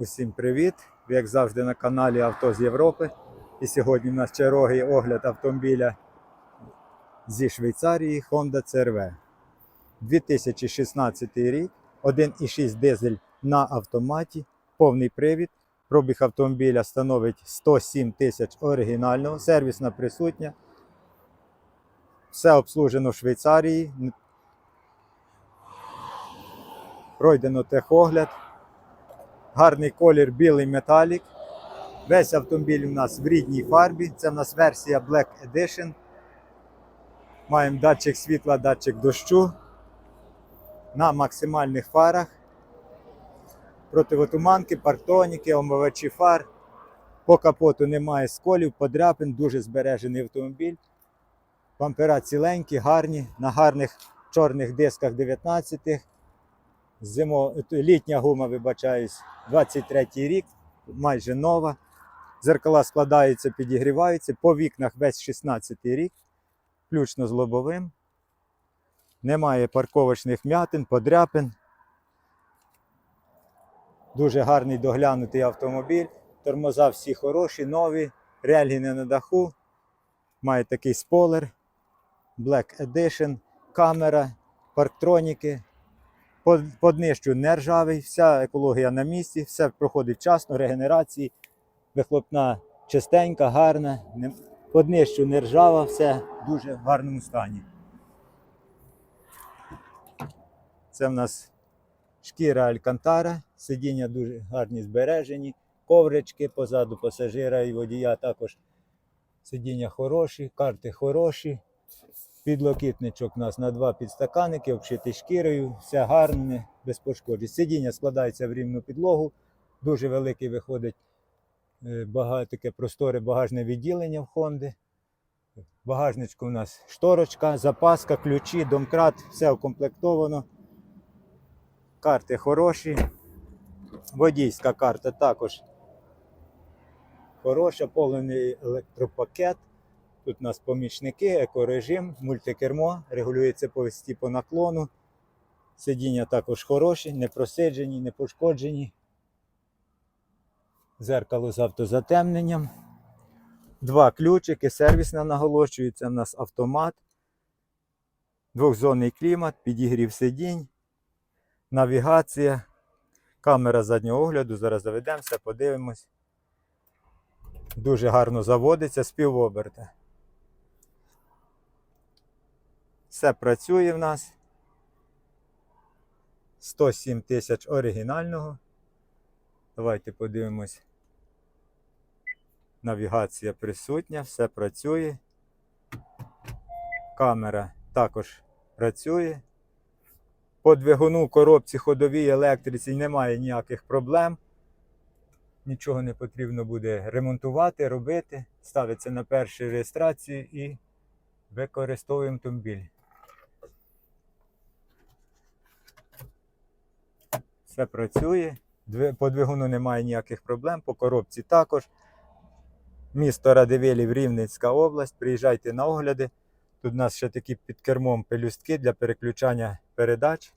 Усім привіт! Як завжди на каналі Авто з Європи. І сьогодні в нас черговий огляд автомобіля зі Швейцарії Honda CRV. 2016 рік, 1,6 дизель на автоматі, повний привід. Пробіг автомобіля становить 107 тисяч оригінального, сервісна присутня. Все обслужено в Швейцарії. Пройдено техогляд. Гарний колір білий металік. Весь автомобіль у нас в рідній фарбі. Це в нас версія Black Edition. Маємо датчик світла, датчик дощу. На максимальних фарах. Противотуманки, партоніки, омивачі фар. По капоту немає сколів, подряпин, дуже збережений автомобіль. Бампера ціленькі, гарні, на гарних чорних дисках 19-х. Зимо, літня гума, вибачаюсь, 23 рік, майже нова. Зеркала складаються, підігріваються. По вікнах весь 16 рік, включно з лобовим. Немає парковочних м'ятин, подряпин. Дуже гарний доглянутий автомобіль. Тормоза всі хороші, нові, рельгіни на даху. Має такий спойлер, Black Edition, камера, парктроніки. По, по не ржавий, вся екологія на місці, все проходить вчасно, регенерації, вихлопна чистенька, гарна. Не, по не ржава, все в дуже гарному стані. Це в нас шкіра Алькантара, сидіння дуже гарні збережені, коврички позаду пасажира і водія також сидіння хороші, карти хороші. Підлокітничок у нас на два підстаканники, обшитий шкірою, все гарне, без пошкоджень. Сидіння складається в рівну підлогу, дуже великий виходить е, бага- таке просторе багажне відділення в Хонди. Багажничку у нас шторочка, запаска, ключі, домкрат, все укомплектовано. Карти хороші. Водійська карта також хороша, повний електропакет. Тут у нас помічники, екорежим, мультикермо, регулюється по висоті по наклону. Сидіння також хороші, не просиджені, не пошкоджені. Зеркало з автозатемненням. Два ключики, сервісна наголошується. У нас автомат. Двохзонний клімат, підігрів сидінь, навігація, камера заднього огляду. Зараз заведемося, подивимось. Дуже гарно заводиться з Все працює в нас. 107 тисяч оригінального. Давайте подивимось. Навігація присутня, все працює. Камера також працює. По двигуну коробці ходовій електриці немає ніяких проблем. Нічого не потрібно буде ремонтувати, робити. Ставиться на першу реєстрацію і використовуємо автомобіль. Все працює. По двигуну немає ніяких проблем, по коробці також. Місто Радивилів, Рівненська область. Приїжджайте на огляди. Тут у нас ще такі під кермом пелюстки для переключання передач.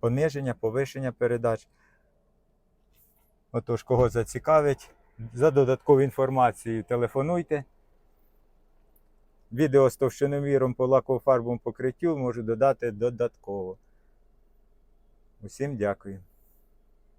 Пониження, повишення передач. Отож, кого зацікавить, за додаткову інформацію телефонуйте. Відео з товщиноміром по лаково-фарбовому покриттю можу додати додатково. Усім дякую.